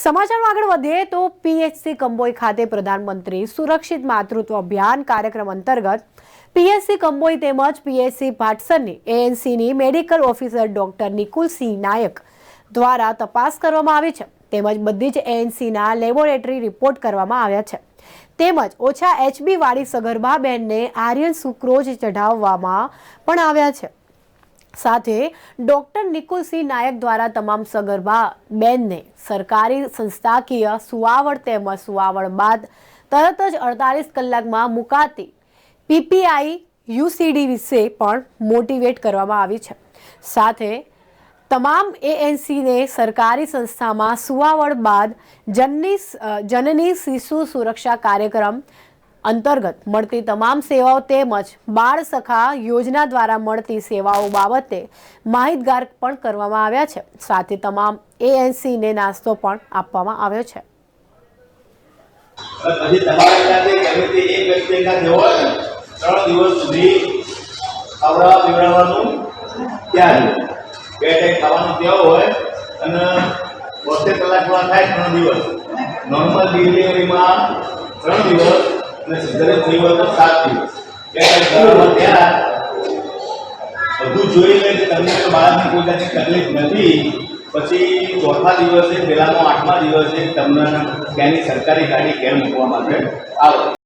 સમાચારમાં આગળ વધીએ તો પીએચસી કંબોઈ ખાતે પ્રધાનમંત્રી સુરક્ષિત માતૃત્વ અભિયાન કાર્યક્રમ અંતર્ગત પીએચસી કંબોઈ તેમજ પીએચસી પાટસરની એએનસીની medical officer doctor Nikulsinh Nayak દ્વારા તપાસ કરવામાં આવી છે. તેમજ બધી જ એએનસીના લેબોરેટરી રિપોર્ટ કરવામાં આવ્યા છે. તેમજ ઓછા એચબી વાળી સગર્ભા બહેનને આર્યન સુક્રોજ ચઢાવવામાં પણ આવ્યા છે. સાથે ડોક્ટર નિકુલસિંહ નાયક દ્વારા તમામ સગર્ભા બેનને સરકારી સંસ્થાકીય સુવાવડ તેમજ સુવાવડ બાદ તરત જ અડતાલીસ કલાકમાં મુકાતી પીપીઆઈ યુસીડી વિશે પણ મોટિવેટ કરવામાં આવી છે. સાથે તમામ એએનસીને સરકારી સંસ્થામાં સુવાવડ બાદ જનની જનની શિશુ સુરક્ષા કાર્યક્રમ અંતર્ગત મળતી તમામ સેવાઓ તેમજ બાળ સખા યોજના દ્વારા મળતી સેવાઓ બાબતે માહિતગાર પણ કરવામાં આવ્યા છે. સાથે તમામ એએનસીને નાસ્તો પણ આપવામાં આવ્યો છે. ત્રણ દિવસ અને સિઝરેન થઈ હોય તો સાત દિવસ ત્યાં બધું જોઈ લે કે તમને બાળકની કોઈ જાતની તકલીફ નથી. પછી ચોથા દિવસે પહેલાનો આઠમા દિવસે તમને ત્યાંની સરકારી ગાડી ઘેર મૂકવા માટે આવે?